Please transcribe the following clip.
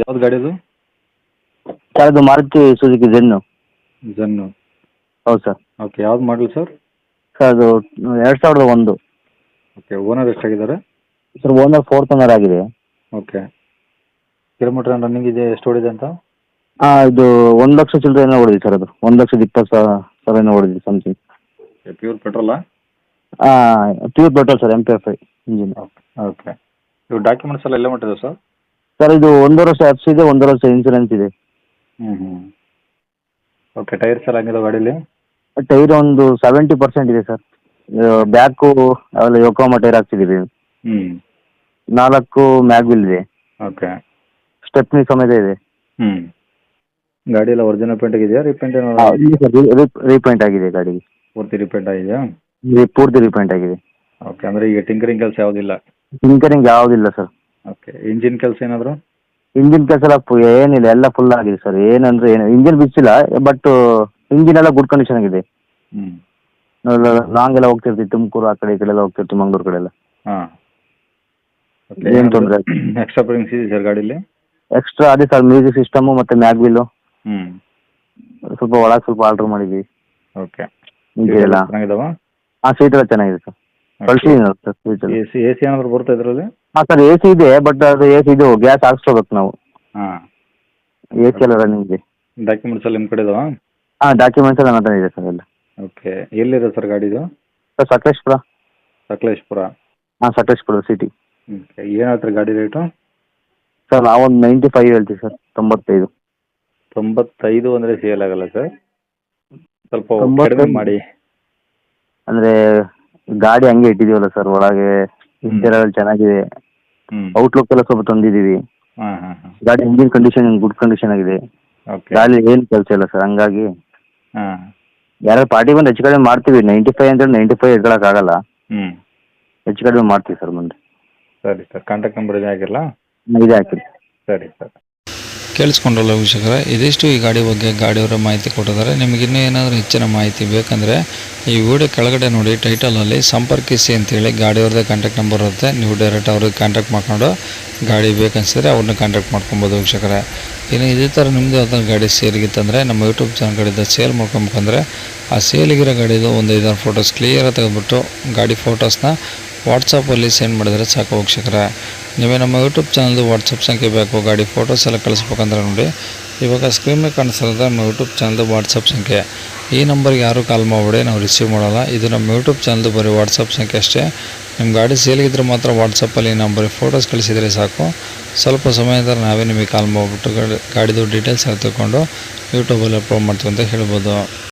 ಯಾವ್ದು ಗಾಡಿ ಅದು ಸರ್ ಅದು ಮಾರುತಿ ಸುಜುಕಿ ಜೆನ್ನು ಜನ್ನು ಹೌದು ಸರ್. ಓಕೆ ಯಾವ್ದು ಮಾಡಲ್ ಸರ್? ಸರ್ ಅದು ಎರಡು ಸಾವಿರದ ಒಂದು. ಓಕೆ ಓನರ್ ಎಷ್ಟಾಗಿದ್ದಾರೆ? ಸರ್ ಓನರ್ ಫೋರ್ತ್ ಓನರ್ ಆಗಿದೆ. ಓಕೆ ಕಿಲೋಮೀಟರ್ ರನ್ನಿಂಗ್ ಇದೆ ಎಷ್ಟು ಓಡಿದೆ ಅಂತ? ಹಾಂ ಇದು ಒಂದು ಲಕ್ಷ ಚಿಲ್ಲರೆ ಏನೋ ಹೊಡೆದಿದೆ ಸರ್ ಅದು. ಒಂದು ಲಕ್ಷದ ಇಪ್ಪತ್ತು ಸಾವಿರ ಸಾವಿರ ಏನೋ ಹೊಡೆದಿ something pure petrol pure petrol sir M P F I engine okay okay ಇವು ಡಾಕ್ಯುಮೆಂಟ್ಸ್ ಎಲ್ಲ ಎಲ್ಲ ಮಾಡಿದೆ ಸರ್? ಸರ್ ಇದು ಒಂದು ವರ್ಷ ಎಫ್ಸ್ ಇದೆ ಒಂದು ವರ್ಷ ಇನ್ಸೂರೆನ್ಸ್ ಇದೆ. ಹ್ಞೂ ಹ್ಞೂ ಓಕೆ ಟೈರ್ಸ್ ಎಲ್ಲ ಹಂಗಿದೆ ಗಾಡೀಲಿ? ಟೈರ್ ಒಂದು ಸೆವೆಂಟಿ ಪರ್ಸೆಂಟ್ ಇದೆ ಸರ್ ಬ್ಯಾಕು ಅವೆಲ್ಲ ಯೋಕೋಮ ಟೈರ್ ಹಾಕ್ಸಿದ್ದೀವಿ ಹ್ಞೂ ನಾಲ್ಕು ಮ್ಯಾಗ್ವಿಲ್ ಇದೆ. ಓಕೆ ಸ್ಟೆಪ್ನಿ ಸಮೇತ ಇದೆ. ಹ್ಞೂ ಗಾಡಿ ಎಲ್ಲ ಒರಿಜಿನಲ್ ಪೇಂಟ್ ಆಗಿದೆಯಾ ರೀಪೇಂಟ್ ರೀಪೇಂಟ್ ಆಗಿದೆ ಗಾಡಿ ಪೂರ್ತಿ ರೀಪೇಂಟ್ ಆಗಿದೆಯಾ? ಪೂರ್ತಿ ರೀಪೇಂಟ್ ಆಗಿದೆ. ಓಕೆ ಅಂದ್ರೆ ಈಗ ಟಿಂಕರಿಂಗ್ ಕೆಲಸ ಯಾವುದಿಲ್ಲ? ಟಿಂಕರಿಂಗ್ ಯಾವುದಿಲ್ಲ ಸರ್ ಇಂಜಿನ್ ಕೆಲಸ ಏನಾದ್ರು? ಇಂಜಿನ್ ಕೆಲಸ ಎಲ್ಲ ಏನಿಲ್ಲ ಎಲ್ಲ ಫುಲ್ ಆಗಿದೆ ಸರ್ ಏನಂದ್ರೆ ಏನು ಇಂಜಿನ್ ಬಿಚ್ಚಿಲ್ಲ ಬಟ್ ಇಂಜಿನ್ ಎಲ್ಲ ಗುಡ್ ಕಂಡೀಷನ್ ಆಗಿದೆ. ಹ್ಞೂ ಲಾಂಗ್ ಎಲ್ಲ ಹೋಗ್ತಿರ್ತೀವಿ ತುಮಕೂರು ಆ ಕಡೆ ಈ ಕಡೆ ಎಲ್ಲ ಹೋಗ್ತಿರ್ತೀವಿ ಮಂಗಳೂರು ಕಡೆ ಎಲ್ಲ. ಹಾಂ. ಏನ್ ತೊಂದ್ರೆ ಎಕ್ಸ್ಟ್ರಾ ಇದೆ ಸರ್ ಗಾಡೀಲಿ? ಎಕ್ಸ್ಟ್ರಾ ಅದೇ ಸರ್ ಮ್ಯೂಸಿಕ್ ಸಿಸ್ಟಮ್ ಮತ್ತೆ ಮ್ಯಾಗ್ವಿಲ್ಲು ಹ್ಞೂ ಸ್ವಲ್ಪ ಒಳಗೆ ಸ್ವಲ್ಪ ಆರ್ಡರ್ ಮಾಡಿದ್ವಿ. ಓಕೆ ಇಂಟೀರಿಯರ್ ಚೆನ್ನಾಗಿದಾವ? ಹಾಂ ಸೀಟ್ ಎಲ್ಲ ಚೆನ್ನಾಗಿದೆ sir seat A C A C ಏನಾದರೂ ಬರುತ್ತೆ ಇದರಲ್ಲಿ? ಹಾಂ ಸರ್ ಎ ಸಿ ಇದೆ ಬಟ್ ಅದು ಎ ಸಿ ಇದು ಗ್ಯಾಸ್ ಹಾಕ್ಸ್ಕೋಬೇಕು ನಾವು. ಹಾಂ. ಎ ಸಿ ಎಲ್ಲ ರನ್ನಿಂಗ್ ಇದೆ ಡಾಕ್ಯುಮೆಂಟ್ಸ್ ಎಲ್ಲ ನಿಮ್ಮ ಕಡೆ ಇದಾವಾ? ಹಾಂ ಡಾಕ್ಯುಮೆಂಟ್ಸ್ ಎಲ್ಲ ನನ್ನ ಹತ್ರ ಇದೆ ಸರ್ ಎಲ್ಲ. ಓಕೆ ಎಲ್ಲಿದೆ ಸರ್ ಗಾಡಿದು? ಸರ್ ಸಕಲೇಶ್ಪುರ. ಸಕಲೇಶ್ಪುರ. ಹಾಂ ಸಕಲೇಶ್ಪುರ ಸಿಟಿ ಓಕೆ ಏನು ಹೇಳ್ತಾರೆ ಗಾಡಿ ರೇಟು ಸರ್ ನಾವೊಂದು ನೈಂಟಿ ಫೈವ್ ಹೇಳ್ತೀವಿ ಸರ್ ತೊಂಬತ್ತೈದು. ತೊಂಬತ್ತೈದು ಅಂದರೆ ಸೇಲ್ ಆಗಲ್ಲ ಸರ್. ಸ್ವಲ್ಪ. ಕಡಿಮೆ ಮಾಡಿ. ಅಂದರೆ ಗಾಡಿ ಹಂಗೆ ಇಟ್ಟಿದೀವಲ್ಲ ಸರ್ ಒಳಗೆ ಇಂಟೀರಿಯರ್ ಚೆನ್ನಾಗಿದೆ. ಔಟ್ಲುಕ್ ಎಲ್ಲ ಸ್ವಲ್ಪ ತಂದಿದೀವಿ ಹಾಂ ಹಾಂ ಹಾಂ. ಗಾಡಿ ಇಂಜಿನ್ ಕಂಡೀಷನ್ ಗುಡ್ ಕಂಡೀಷನ್ ಆಗಿದೆ. ಓಕೆ ಗಾಡಿ ಏನು ಕೆಲಸ ಇಲ್ಲ ಸರ್ ಹಂಗಾಗಿ. ಹಾಂ. ಯಾರು ಪಾರ್ಟಿ ಬಂದು ಹೆಚ್ಚು ಕಡಿಮೆ ಮಾಡ್ತೀವಿ ನೈಂಟಿ ಫೈವ್ ಅಂದ್ರೆ ನೈಂಟಿ ಫೈವ್ ಇಟ್ಕೊಳಕ್ಕಾಗಲ್ಲ ಹ್ಞೂ ಹೆಚ್ಚು ಕಡಿಮೆ ಮಾಡ್ತೀವಿ ಸರ್ ಮುಂದೆ ಸರಿ ಸರ್ ಕಾಂಟ್ಯಾಕ್ಟ್ ನಂಬರ್ ಇದೆ ಆಗಿರಲ್ಲ ಇದೇ ಹಾಕಿರಿ. ಸರಿ ಸರ್ ಕೇಳಿಸ್ಕೊಂಡ್ರಲ್ಲ ವೀಕ್ಷಕರ, ಇದಿಷ್ಟು ಈ ಗಾಡಿ ಬಗ್ಗೆ ಗಾಡಿಯವರ ಮಾಹಿತಿ ಕೊಟ್ಟಿದ್ದಾರೆ. ನಿಮಗೆ ಇನ್ನೂ ಏನಾದರೂ ಹೆಚ್ಚಿನ ಮಾಹಿತಿ ಬೇಕಂದರೆ ಈ ವಿಡಿಯೋ ಕೆಳಗಡೆ ನೋಡಿ ಟೈಟಲಲ್ಲಿ ಸಂಪರ್ಕಿಸಿ ಅಂತೇಳಿ ಗಾಡಿಯವ್ರದ್ದೇ ಕಾಂಟ್ಯಾಕ್ಟ್ ನಂಬರ್ ಇರುತ್ತೆ. ನೀವು ಡೈರೆಕ್ಟ್ ಅವ್ರಿಗೆ ಕಾಂಟ್ಯಾಕ್ಟ್ ಮಾಡ್ಕೊಂಡು ಗಾಡಿ ಬೇಕನ್ಸಿದ್ರೆ ಅವ್ರನ್ನ ಕಾಂಟ್ಯಾಕ್ಟ್ ಮಾಡ್ಕೊಬೋದು ವೀಕ್ಷಕರೇ. ಇನ್ನು ಇದೇ ಥರ ನಿಮ್ಮದು ಆದ ಗಾಡಿ ಸೇಲ್ಗಿತ್ತಂದರೆ ನಮ್ಮ ಯೂಟ್ಯೂಬ್ ಚಾನಲ್ ಸೇಲ್ ಮಾಡ್ಕೊಬೇಕಂದ್ರೆ ಆ ಸೇಲಿಗಿರೋ ಗಾಡಿದು ಒಂದು ಐದಾರು ಫೋಟೋಸ್ ಕ್ಲಿಯರಾಗಿ ತೆಗೆದುಬಿಟ್ಟು ಗಾಡಿ ಫೋಟೋಸ್ನ ವಾಟ್ಸಪ್ಪಲ್ಲಿ ಸೆಂಡ್ ಮಾಡಿದರೆ ಸಾಕು ವೀಕ್ಷಕರ. ನೀವೇ ನಮ್ಮ ಯೂಟ್ಯೂಬ್ ಚಾನಲ್ದು ವಾಟ್ಸಪ್ ಸಂಖ್ಯೆ ಬೇಕು, ಗಾಡಿ ಫೋಟೋಸ್ ಎಲ್ಲ ಕಳಿಸ್ಬೇಕಂದ್ರೆ ನೋಡಿ. ಇವಾಗ ಸ್ಕ್ರೀನ್ ಮೇಲೆ ಕಾಣಿಸಲ್ದ ನಮ್ಮ ಯೂಟ್ಯೂಬ್ ಚಾನಲ್ದು ವಾಟ್ಸಪ್ ಸಂಖ್ಯೆ. ಈ ನಂಬರ್ಗೆ ಯಾರೂ ಕಾಲ್ ಮಾಡಬೇಡಿ, ನಾವು ರಿಸೀವ್ ಮಾಡೋಲ್ಲ. ಇದು ನಮ್ಮ ಯೂಟ್ಯೂಬ್ ಚಾನಲ್ದು ಬರೀ ವಾಟ್ಸಪ್ ಸಂಖ್ಯೆ ಅಷ್ಟೇ. ನಿಮ್ಮ ಗಾಡಿ ಸೇಲಿಗಿದ್ರೆ ಮಾತ್ರ ವಾಟ್ಸಪ್ಪಲ್ಲಿ ಈ ನಂಬರಿಗೆ ಫೋಟೋಸ್ ಕಳಿಸಿದರೆ ಸಾಕು. ಸ್ವಲ್ಪ ಸಮಯದ ನಾವೇ ನಿಮಗೆ ಕಾಲ್ ಮಾಡಿಬಿಟ್ಟು ಗಾಡಿ ಗಾಡಿದು ಡೀಟೇಲ್ಸ್ ಎಲ್ಲ ತಿಳ್ಕೊಂಡು ಯೂಟ್ಯೂಬಲ್ಲಿ ಅಪ್ಲೋಡ್ ಮಾಡ್ತೀವಿ ಅಂತ ಹೇಳ್ಬೋದು.